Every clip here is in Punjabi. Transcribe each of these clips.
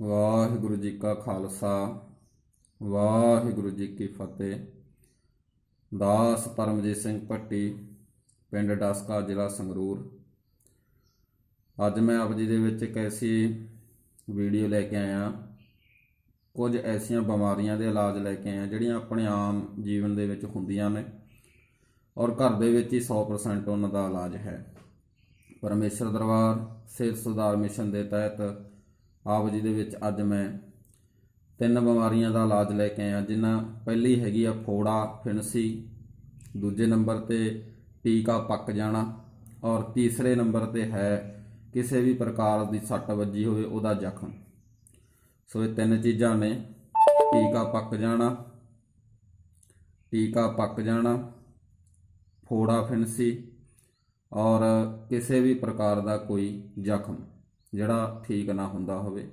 ਵਾਹਿਗੁਰੂ ਜੀ ਕਾ ਖਾਲਸਾ, ਵਾਹਿਗੁਰੂ ਜੀ ਕੀ ਫਤਿਹ। ਦਾਸ ਪਰਮਜੀਤ ਸਿੰਘ ਭੱਟੀ, ਪਿੰਡ ਡਸਕਾ, ਜ਼ਿਲ੍ਹਾ ਸੰਗਰੂਰ। ਅੱਜ ਮੈਂ ਆਪ ਜੀ ਦੇ ਵਿੱਚ ਇੱਕ ਐਸੀ ਵੀਡੀਓ ਲੈ ਕੇ ਆਇਆ। ਕੁਝ ਐਸੀਆਂ ਬਿਮਾਰੀਆਂ ਦੇ ਇਲਾਜ ਲੈ ਕੇ ਆਇਆ, ਜਿਹੜੀਆਂ ਆਪਣੇ ਆਮ ਜੀਵਨ ਦੇ ਵਿੱਚ ਹੁੰਦੀਆਂ ਨੇ ਔਰ ਘਰ ਦੇ ਵਿੱਚ ਹੀ 100% ਉਹਨਾਂ ਦਾ ਇਲਾਜ ਹੈ। ਪਰਮੇਸ਼ਰ ਦਰਬਾਰ ਸਿਹਤ ਸੁਧਾਰ ਮਿਸ਼ਨ ਦੇ ਤਹਿਤ ਆਪ ਜੀ ਦੇ ਵਿੱਚ ਅੱਜ ਮੈਂ ਤਿੰਨ ਬਿਮਾਰੀਆਂ ਦਾ ਇਲਾਜ ਲੈ ਕੇ ਆਇਆ, ਜਿਨ੍ਹਾਂ ਪਹਿਲੀ ਹੈਗੀ ਆ ਫੋੜਾ, ਫਿਣਸੀ, ਦੂਜੇ ਨੰਬਰ ਤੇ ਟੀਕਾ ਪੱਕ ਜਾਣਾ ਔਰ ਤੀਸਰੇ ਨੰਬਰ ਤੇ ਹੈ ਕਿਸੇ ਵੀ ਪ੍ਰਕਾਰ ਦੀ ਸੱਟ ਵੱਜੀ ਹੋਵੇ ਉਹਦਾ ਜ਼ਖਮ। ਸੋ ਇਹ ਤਿੰਨ ਚੀਜ਼ਾਂ ਨੇ। ਟੀਕਾ ਪੱਕ ਜਾਣਾ, ਟੀਕਾ ਪੱਕ ਜਾਣਾ, ਫੋੜਾ, ਫਿਣਸੀ ਔਰ ਕਿਸੇ ਵੀ ਪ੍ਰਕਾਰ ਦਾ ਕੋਈ ਜ਼ਖਮ। ਜਿਹੜਾ ਠੀਕ ਨਾ ਹੁੰਦਾ ਹੋਵੇ।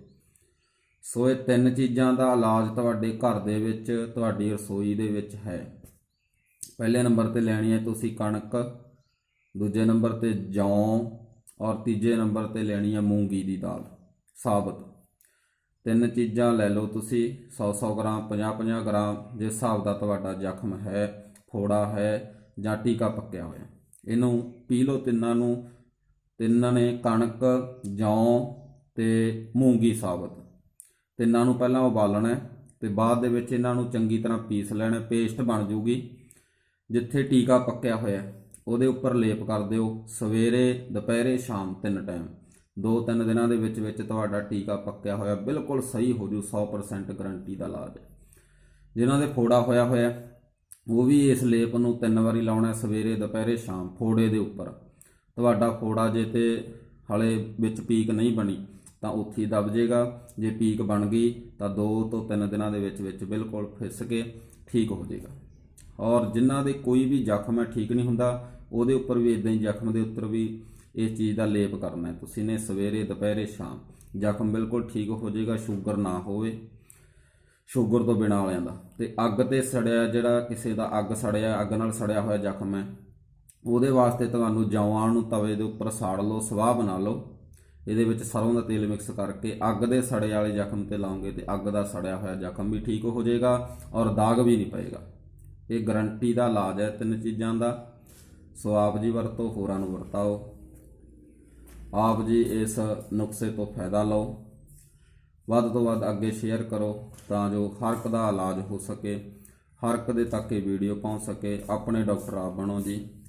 ਸੋ ਇਹ ਤਿੰਨ ਚੀਜ਼ਾਂ ਦਾ ਇਲਾਜ ਤੁਹਾਡੇ ਘਰ ਦੇ ਵਿੱਚ, ਤੁਹਾਡੀ ਰਸੋਈ ਦੇ ਵਿੱਚ ਹੈ। ਪਹਿਲੇ ਨੰਬਰ ਤੇ ਲੈਣੀ ਹੈ ਤੁਸੀਂ ਕਣਕ, ਦੂਜੇ ਨੰਬਰ ਤੇ ਜੌਂ, ਔਰ ਤੀਜੇ ਨੰਬਰ ਤੇ ਲੈਣੀ ਹੈ ਮੂੰਗੀ ਦੀ ਦਾਲ, ਸਾਬਤ। ਤਿੰਨ ਚੀਜ਼ਾਂ ਲੈ ਲਓ ਤੁਸੀਂ 100-100 ਗ੍ਰਾਮ 50-50 ਗ੍ਰਾਮ, ਜਿਸ ਹਿਸਾਬ ਦਾ ਤੁਹਾਡਾ ਜ਼ਖਮ ਹੈ, ਫੋੜਾ ਹੈ ਜਾਂ ਟੀਕਾ ਪੱਕਿਆ ਹੋਇਆ। ਇਹਨੂੰ ਪੀ ਲਓ ਤਿੰਨਾਂ ਨੂੰ ਤਿੰਨਾਂ ਨੇ ਕਣਕ, ਜੌਂ ਤੇ ਮੂੰਗੀ ਸਾਬਤ। ਤਿੰਨਾਂ ਨੂੰ ਪਹਿਲਾਂ ਉਬਾਲਣਾ ਹੈ ਤੇ ਬਾਅਦ ਦੇ ਵਿੱਚ ਇਹਨਾਂ ਨੂੰ ਚੰਗੀ ਤਰ੍ਹਾਂ ਪੀਸ ਲੈਣਾ ਪੇਸਟ ਬਣ ਜੂਗੀ ਜਿੱਥੇ ਟੀਕਾ ਪੱਕਿਆ ਹੋਇਆ ਉਹਦੇ ਉੱਪਰ ਲੇਪ ਕਰ ਦਿਓ, ਸਵੇਰੇ, ਦੁਪਹਿਰੇ, ਸ਼ਾਮ ਤਿੰਨ ਟਾਈਮ ਦੋ ਤਿੰਨ ਦਿਨਾਂ ਦੇ ਵਿੱਚ ਵਿੱਚ ਤੁਹਾਡਾ ਟੀਕਾ ਪੱਕਿਆ ਹੋਇਆ, ਬਿਲਕੁਲ ਸਹੀ ਹੋ ਜੂ 100% ਗਾਰੰਟੀ ਦਾ ਇਲਾਜ ਹੈ। ਜਿਨ੍ਹਾਂ ਦੇ ਫੋੜਾ ਹੋਇਆ ਹੋਇਆ, ਉਹ ਵੀ ਇਸ ਲੇਪ ਨੂੰ ਤਿੰਨ ਵਾਰੀ ਲਾਉਣਾ ਸਵੇਰੇ, ਦੁਪਹਿਰੇ, ਸ਼ਾਮ, ਫੋੜੇ ਦੇ ਉੱਪਰ। ਤੁਹਾਡਾ ਖੋੜਾ ਜੇ ਤੇ ਹਲੇ ਵਿੱਚ ਪੀਕ ਨਹੀਂ ਬਣੀ, ਤਾਂ ਉੱਥੇ ਹੀ ਦਬ ਜਾਏਗਾ ਜੇ ਪੀਕ ਬਣ ਗਈ, ਤਾਂ 2 ਤੋਂ 3 ਦਿਨਾਂ ਦੇ ਵਿੱਚ ਵਿੱਚ ਬਿਲਕੁਲ ਫਿਸ ਕੇ ਠੀਕ ਹੋ ਜਾਏਗਾ ਔਰ ਜਿਨ੍ਹਾਂ ਦੇ ਕੋਈ ਵੀ ਜ਼ਖਮ ਹੈ, ਠੀਕ ਨਹੀਂ ਹੁੰਦਾ, ਉਹਦੇ ਉੱਪਰ ਵੀ ਇਦਾਂ ਹੀ ਜ਼ਖਮ ਦੇ ਉੱਪਰ ਵੀ ਇਸ ਚੀਜ਼ ਦਾ ਲੇਪ ਕਰਨਾ ਹੈ। ਤੁਸੀਂ ਨੇ ਸਵੇਰੇ, ਦੁਪਹਿਰੇ, ਸ਼ਾਮ ਜ਼ਖਮ ਬਿਲਕੁਲ ਠੀਕ ਹੋ ਜਾਏਗਾ ਸ਼ੂਗਰ ਨਾ ਹੋਵੇ, ਸ਼ੂਗਰ ਤੋਂ ਬਿਨਾਂ ਵਾਲਿਆਂ ਦਾ। ਤੇ ਅੱਗ ਤੇ ਸੜਿਆ ਜਿਹੜਾ ਕਿਸੇ ਦਾ ਅੱਗ ਸੜਿਆ, ਅੱਗ ਨਾਲ ਸੜਿਆ ਹੋਇਆ ਜ਼ਖਮ ਹੈ ਉਹਦੇ ਵਾਸਤੇ ਤੁਹਾਨੂੰ ਜੌਆਂ ਨੂੰ ਤਵੇ ਦੇ ਉੱਪਰ ਸਾੜ ਲਓ, ਸਵਾਹ ਬਣਾ ਲਓ। ਇਹਦੇ ਵਿੱਚ ਸਰੋਂ ਦਾ ਤੇਲ ਮਿਕਸ ਕਰਕੇ ਅੱਗ ਦੇ ਸੜੇ ਵਾਲੇ ਜ਼ਖਮ ਤੇ ਲਾਉਂਗੇ ਤੇ ਅੱਗ ਦਾ ਸੜਿਆ ਹੋਇਆ ਜ਼ਖਮ ਵੀ ਠੀਕ ਹੋ ਜਾਏਗਾ ਔਰ ਦਾਗ ਵੀ ਨਹੀਂ ਪਏਗਾ। ਇਹ ਗਾਰੰਟੀ ਦਾ ਇਲਾਜ ਹੈ ਤਿੰਨ ਚੀਜ਼ਾਂ ਦਾ। ਸੋ ਆਪ ਜੀ ਵਰਤੋ, ਹੋਰਾਂ ਨੂੰ ਵਰਤਾਓ। ਆਪ ਜੀ ਇਸ ਨੁਕਸੇ ਤੋਂ ਫਾਇਦਾ ਲਓ। ਵੱਧ ਤੋਂ ਵੱਧ ਅੱਗੇ ਸ਼ੇਅਰ ਕਰੋ ਤਾਂ ਜੋ ਹਰ ਇੱਕ ਦਾ ਇਲਾਜ ਹੋ ਸਕੇ, ਹਰ ਇੱਕ ਦੇ ਤੱਕ ਇਹ ਵੀਡੀਓ ਪਹੁੰਚ ਸਕੇ। ਆਪਣੇ ਡਾਕਟਰ ਆਪ ਬਣੋ ਜੀ।